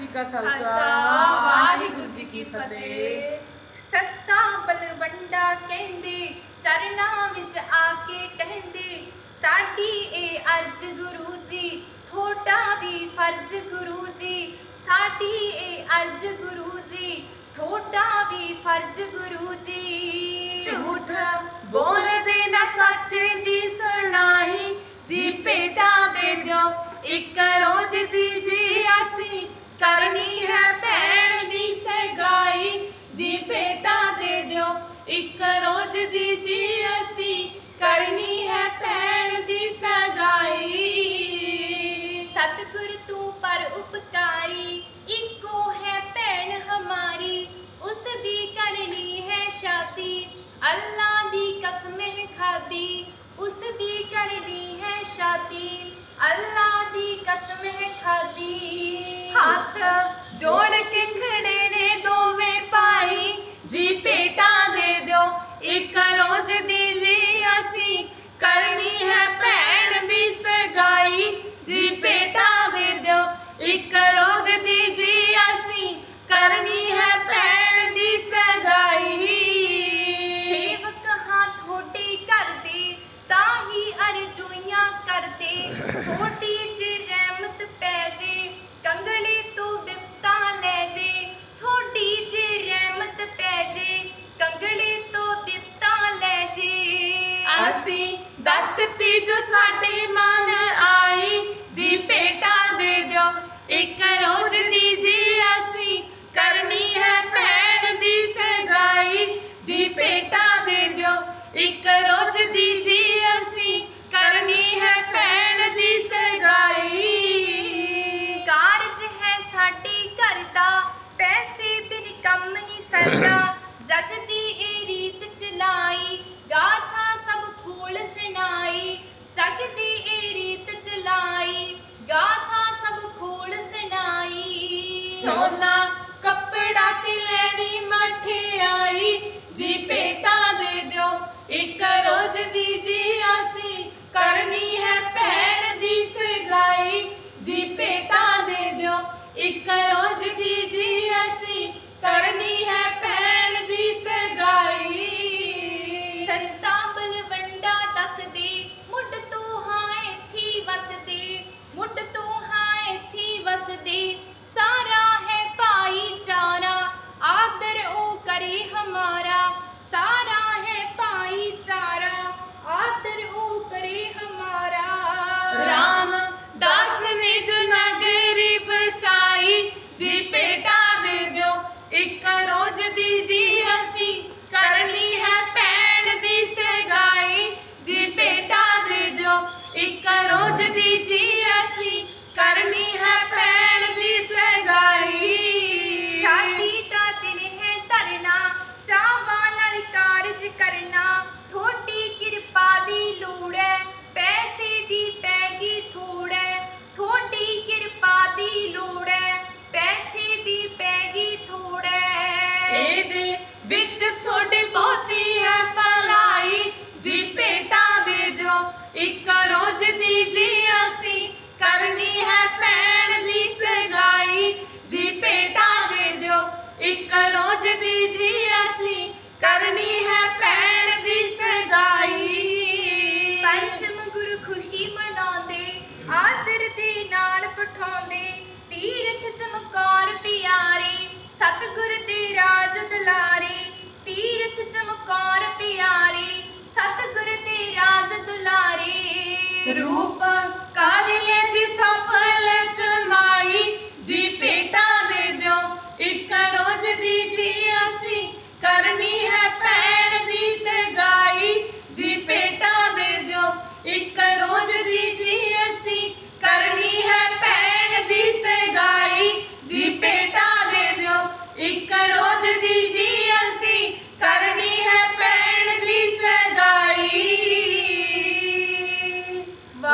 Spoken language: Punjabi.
ਜੀ ਕਾ ਖਾਲਸਾ ਵਾਹਿਗੁਰੂ ਜੀ ਕੀ ਫਤਿਹ। ਸੱਤਾ ਬਲਵੰਡਾ ਕਹਿੰਦੇ ਚਰਨਾਂ ਵਿੱਚ ਆ ਕੇ ਟਹਿੰਦੇ। ਸਾਡੀ ਇਹ ਅਰਜ ਗੁਰੂ ਜੀ ਥੋਟਾ ਵੀ ਫਰਜ਼ ਗੁਰੂ ਜੀ। ਸਾਡੀ ਇਹ ਅਰਜ ਗੁਰੂ ਜੀ ਥੋਟਾ ਵੀ ਫਰਜ਼ ਗੁਰੂ ਜੀ। ਝੂਠ ਬੋਲਦੇ ਨਾ ਸੱਚੇ ਦੀ ਸੁਣਾਈ ਜੀ ਪੇਟਾ ਦੇ ਦਿਓ ਇੱਕ ਰੋਜ਼ ਦੀ ਜੀ ਅਸੀਂ। ਕਰਨੀ ਹੈ ਭੈਣ ਦੀ ਸਗਾਈ ਜੀ ਭੇਟਾ ਦੇ ਦਿਓ ਇੱਕ ਜੋੜ ਕੇ ਦੋਵੇਂ ਭਾਈ। ਜੀ ਭੇਟਾ ਦੇ ਦਿਓ ਇੱਕ ਰੋਜ਼ ਦੀ ਅਸੀਂ ਦਸਤੀ ਜੋ ਸਾਡੇ ਮਨ ਆਈ। ਜੀ ਭੇਟਾ ਦੇ ਦਿਓ, ਇੱਕ ਰੋਜ਼ ਦੀ ਜੀ ਅਸੀਂ ਕਰਨੀ ਹੈ ਭੈਣ ਦੀ ਸਗਾਈ। ਜੀ ਭੇਟਾ ਦੇ ਦਿਓ, ਇੱਕ ਰੋਜ਼ ਦੀ ਜੀ ਅਸੀਂ ਕਰਨੀ ਹੈ ਭੈਣ ਦੀ ਸਗਾਈ। ਕਾਰਜ ਹੈ ਸਾਡੀ ਘਰ ਦਾ, ਪੈਸੇ ਬਿਨ ਕੰਮ ਨਹੀਂ ਸਰਦਾ। 1回 ਸੋਡੇ ਬਹੁਤੀ ਹੈ ਭਲਾਈ। ਜੀ ਭੇਟਾ ਦੇ ਜੋ ਇੱਕ ਇੱਕ ਰੋਜ਼ ਦੀ ਜੀ